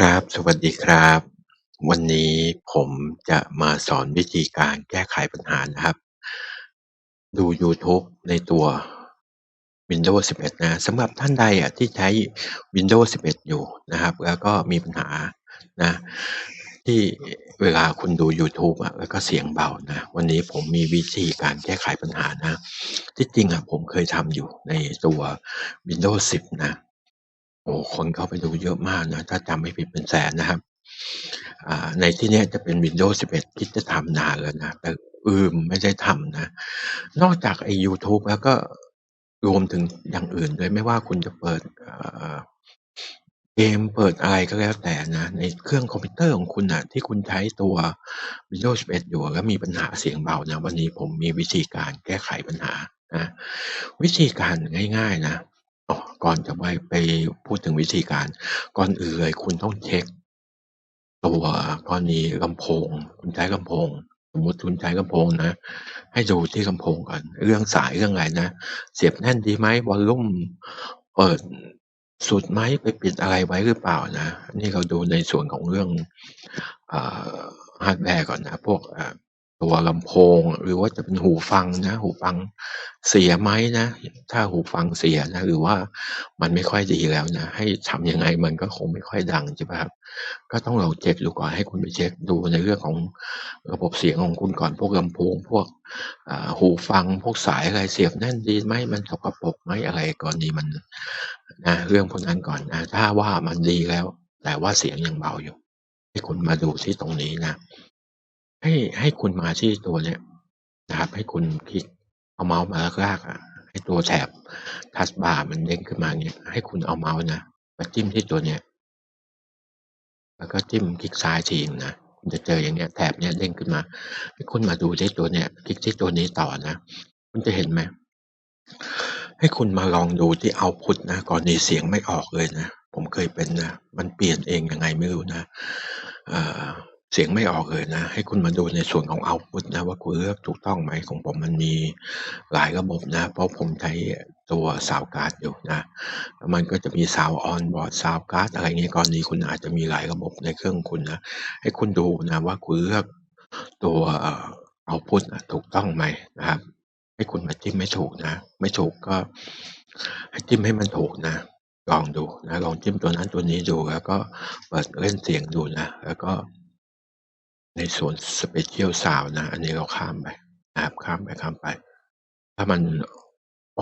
ครับ สวัสดีครับ วันนี้ผมจะมาสอนวิธีการแก้ไขปัญหานะครับ ดูยูทูบในตัว Windows 11 นะสำหรับท่านใดอะที่ใช้ Windows 11 อยู่นะครับ แล้วก็มีปัญหานะ ที่เวลาคุณดูยูทูบอะแล้วก็เสียงเบานะ วันนี้ผมมีวิธีการแก้ไขปัญหานะ ที่จริงอะผมเคยทำอยู่ในตัว Windows 10 นะ โอ้คนเข้าไปดูเยอะมากนะ ถ้าจำไม่ผิดเป็นแสนนะครับ อ่า ในที่เนี้ยจะเป็น Windows 11คิดจะทำนานแล้วนะ แต่อืมไม่ได้ทำนะ นอกจากไอ้ยูทูบแล้วก็รวมถึงอย่างอื่นด้วย ไม่ว่าคุณจะเปิด เอ่อ เกม เปิดอะไรก็แล้วแต่นะ ในเครื่องคอมพิวเตอร์ของคุณน่ะ ที่คุณใช้ตัว Windows 11 อยู่ แล้วมีปัญหาเสียงเบานะ วันนี้ผมมีวิธีการแก้ไขปัญหานะ วิธีการง่าย ๆ นะ ก่อนจะไปไปพูดถึงวิธีการ ก่อนอื่นเลยคุณต้องเช็กตัวกรณีลำโพง คุณใช้ลำโพง สมมติคุณใช้ลำโพงนะ ให้ดูที่ลำโพงก่อน เรื่องสายเรื่องอะไรนะ เสียบแน่นดีไหมวอลลุ่มเปิดสุดไหมไปปิดอะไรไว้หรือเปล่านะ นี่เราดูในส่วนของเรื่องฮาร์ดแวร์ก่อนนะ พวกตัวลำโพง หรือว่าจะเป็นหูฟังนะ หูฟัง เสียไหมนะ ถ้าหูฟังเสียนะ หรือว่ามันไม่ค่อยดีแล้วนะ ให้ทำยังไงมันก็คงไม่ค่อยดังใช่เปล่าครับ ก็ต้องลองเช็กดูก่อนให้คุณไปเช็กดูในเรื่องของระบบเสียงของคุณก่อนพวกลำโพงพวกหูฟังพวกสายอะไรเสียบแน่นดีไหมมันสกปรกไหมอะไรกรณีมันนะเรื่องพวกนั้นก่อนนะถ้าว่ามันดีแล้ว แต่ว่าเสียงยังเบาอยู่ ให้คุณมาดูที่ตรงนี้นะ ให้ให้คุณมาที่ตัวเนี้ยนะครับให้คุณคลิก เอาเมาส์มาลากๆอะให้ตัวแถบ taskbar มันเด้งขึ้นมาเงี้ยให้คุณเอาเมาส์นะมาจิ้มที่ตัวเนี้ยแล้วก็จิ้มคลิกซ้ายทีหนึ่งนะคุณจะเจออย่างเงี้ยแถบเนี้ยเด้งขึ้นมาให้คุณมาดูที่ตัวเนี้ยคลิกที่ตัวนี้ต่อนะ คุณจะเห็นไหมให้คุณมาลองดูที่เอาพุตนะกรณีเสียงไม่ออกเลยนะ ผมเคยเป็นนะ มันเปลี่ยนเองยังไงไม่รู้นะ เสียงไม่ออกเลยนะ ให้คุณมาดูในส่วนของเอาพุตนะว่าคุณเลือกถูกต้องไหมของผมมันมีหลายระบบนะ เพราะผมใช้ตัวซาวการ์ดอยู่นะ มันก็จะมี Sound on board ซาวนด์การ์ดอะไรงี้ยกรณีคุณอาจจะมีหลายระบบในเครื่องคุณนะ ให้คุณดูนะว่าคุณเลือกตัวเอาพุตอะถูกต้องไหมนะครับ ให้คุณมาจิ้มให้ถูกนะ ไม่ถูกก็ให้จิ้มให้มันถูกนะลองดูนะลองจิ้มตัวนั้นตัวนี้ดูแล้วก็เปิดเล่นเสียงดูนะ แล้วก็ ในส่วน Special Sound นะ อันนี้เราข้ามไปนะครับข้ามไปๆถ้ามัน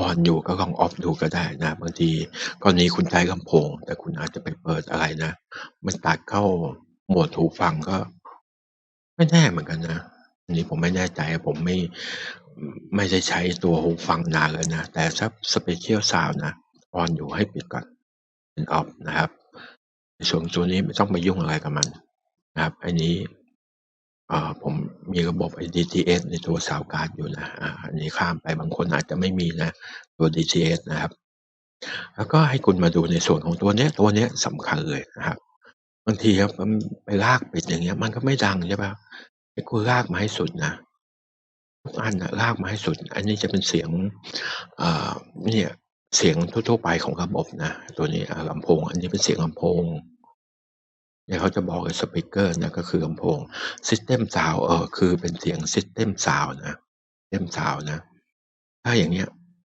on อนอยู่ก็ลอง off ดูก็ได้นะ บางทีกรณีคุณใช้ลำโพง แต่คุณอาจจะไปเปิดอะไรนะ มันตัดเข้าหมวดหูฟังก็ ไม่แน่เหมือนกันนะอันนี้ผมไม่แน่ใจผมไม่ไม่ได้ใช้ตัวหูฟังนานแล้วนะ แต่ถ้า Special Sound นะ on อยู่ให้ปิดก่อนเป็น off นะครับ ในส่วนตัวนี้ไม่ต้องไปยุ่งอะไรกับมันนะครับอันนี้ ผมมีระบบ DTS ในตัวซาวการ์ดอยู่นะอ่าอันนี้ข้ามไปบางคนอาจจะไม่มีนะตัว DTS นะครับ แล้วก็ให้คุณมาดูในส่วนของตัวเนี้ยตัวเนี้ยสำคัญเลยนะครับ บางทีครับมันไปลากปิดอย่างเงี้ย มันก็ไม่ดังใช่ปล่าให้คุณลากมาให้สุดนะทุกอันนะลากมาให้สุด อันนี้จะเป็นเสียงอ่าเนี่ยเสียงทั่วๆไปของระบบนะ ตัวนี้อ่าลำโพง อันนี้เป็นเสียงลำโพง เนี่ยเขาจะบอกเลยสปีกเกอร์นะก็คือลำโพง System Sound เออคือเป็นเสียง System Sound นะ System Sound นะ ถ้าอย่างเงี้ย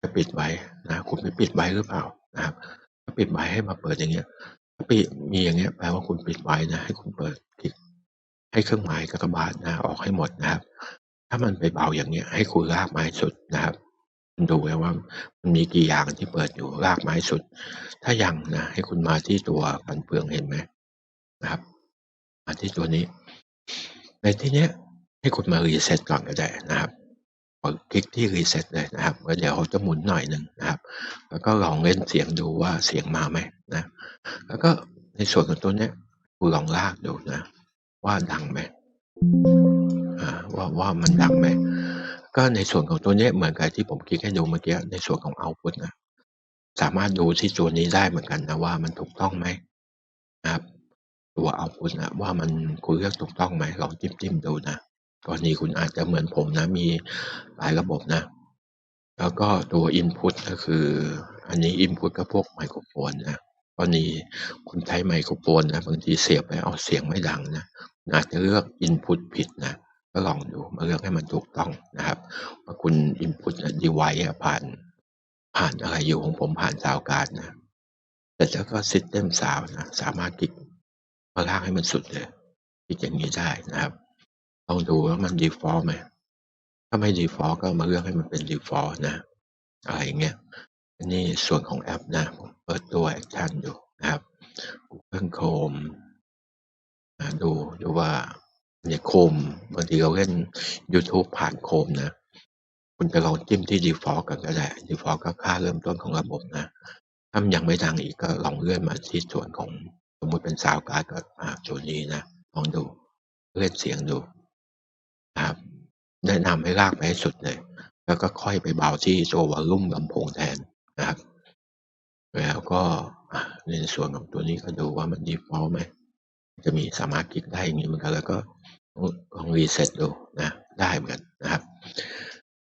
จะปิดไว้นะคุณไปปิดไว้หรือเปล่านะครับถ้าปิดไว้ให้มาเปิดอย่างเงี้ยถ้าปิดมีอย่างเงี้ยแปลว่าคุณปิดไว้นะให้คุณเปิดคลิกให้เครื่องหมายกากบาทนะ ออกให้หมดนะครับ ถ้ามันไปเบาอย่างเงี้ย ให้คุณลากไม้สุดนะครับดูไว้ว่ามันมีกี่อย่างที่เปิดอยู่ลากไม้สุด ถ้ายังนะให้คุณมาที่ตัวฟันเฟืองเห็นไหม นะครับ มาที่ตัวนี้ ในที่เนี้ยให้คุณมา reset ก่อนก็ได้นะครับกดคลิกที่ reset เลยนะครับแล้วเดี๋ยวเขาจะหมุนหน่อยหนึ่งนะครับ แล้วก็ลองเล่นเสียงดูว่าเสียงมาไหมนะ แล้วก็ในส่วนของตัวเนี้ยคุณลองลากดูนะ ว่าดังไหมว่าว่ามันดังไหมก็ในส่วนของตัวเนี้ยเหมือนกับที่ผมคลิกให้ดูเมื่อกี้ในส่วนของเอาพุตนะสามารถดูที่ตัวนี้ได้เหมือนกันนะว่ามันถูกต้องไหมนะครับ ตัวเอาต์พุตนะว่ามันคุณเลือกถูกต้องไหมลองจิ้มๆดูนะกรณีคุณอาจจะเหมือนผมนะมีหลายระบบนะ แล้วก็ตัวอินพุตก็คือ อันนี้อินพุตก็พวกไมโครโฟนนะกรณีคุณใช้ไมโครโฟนนะบางทีเสียบไปเอาเสียงไม่ดังนะอาจจะเลือก input ผิดนะก็ลองดูมาเลือกให้มันถูกต้องนะครับว่าคุณ input device อะผ่านผ่านอะไรอยู่ของผมผ่านซาวการ์ดนะแต่แล้วก็ system sound นะสามารถคลิก มาลากให้มันสุดเลยคลิกอย่างนี้ได้นะครับลองดูว่ามัน default ไหมถ้าไม่ default ก็มาเลือกให้มันเป็น default นะอะไรอย่างเงี้ยอันนี้ส่วนของแอปนะผมเปิดตัว Action อยู่นะครับ Google Chrome ดูดูว่าในโคมบางทีเราเล่น YouTube ผ่านโคมนะ คุณจะลองจิ้มที่ default กันก็ได้ default ก็ค่าเริ่มต้นของระบบนะ ถ้ามันยังไม่ดังอีกก็ลองเลื่อนมาที่ส่วนของ มมุติเป็นซาวการ์ดก็อ่าตัวนี้นะลองดูเลื่อนเสียงดูนะครับแนะนำให้ลากไปให้สุดเลย แล้วก็ค่อยไปเบาที่ตัววอลลุ่มลำโพงแทนนะครับ แล้วก็ในส่วนของตัวนี้ก็ดูว่ามัน default ไหมจะมีสามารถคลิกได้อย่างนี้เหมือนกันแล้วก็ลองรีเซ็ตดูนะได้เหมือนกันนะครับ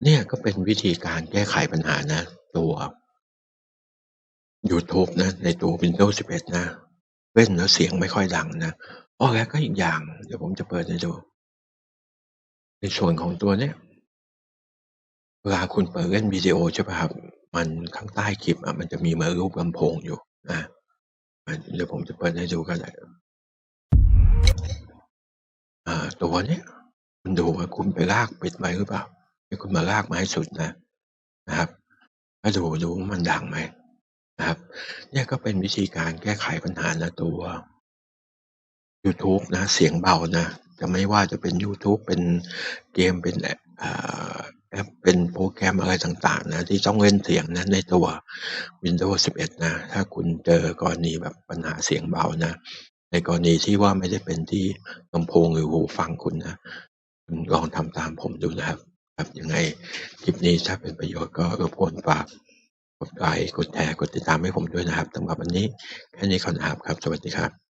เนี่ยก็เป็นวิธีการแก้ไขปัญหานะ ตัวยูทูบนะในตัว Windows 11 นะ เล่นแล้วเสียงไม่ค่อยดังนะ อ้อ แล้วก็อีกอย่าง เดี๋ยวผมจะเปิดให้ดู ในส่วนของตัวเนี้ย เวลาคุณเปิดเล่นวิดีโอใช่ป่ะครับ มันข้างใต้คลิปอะมันจะมีเหมือนรูปลำโพงอยู่นะอ่าเดี๋ยวผมจะเปิดให้ดูก็ได้อ่าตัวเนี้ยคุณดูว่าคุณไปลากปิดไว้หรือเปล่าให้คุณมาลากมาให้สุดนะนะครับแล้วดูดูว่ามันดังไหม นะครับ เนี่ยก็เป็นวิธีการแก้ไขปัญหานะตัวยูทูบนะ เสียงเบานะ จะไม่ว่าจะเป็นยูทูบเป็นเกมเป็นแอปอ่าแอปเป็นโปรแกรมอะไรต่างๆ นะ ที่ต้องเล่นเสียงนะในตัว Windows 11 นะ ถ้าคุณเจอกรณีแบบปัญหาเสียงเบานะ ในกรณีที่ว่าไม่ได้เป็นที่ลำโพงหรือหูฟังคุณนะคุณลองทำตามผมดูนะครับ ครับยังไงคลิปนี้ถ้าเป็นประโยชน์ก็รบกวนฝาก กดไลค์กดแชร์กดติดตามให้ผมด้วยนะครับสำหรับวันนี้แค่นี้ก่อนนะครับครับสวัสดีครับ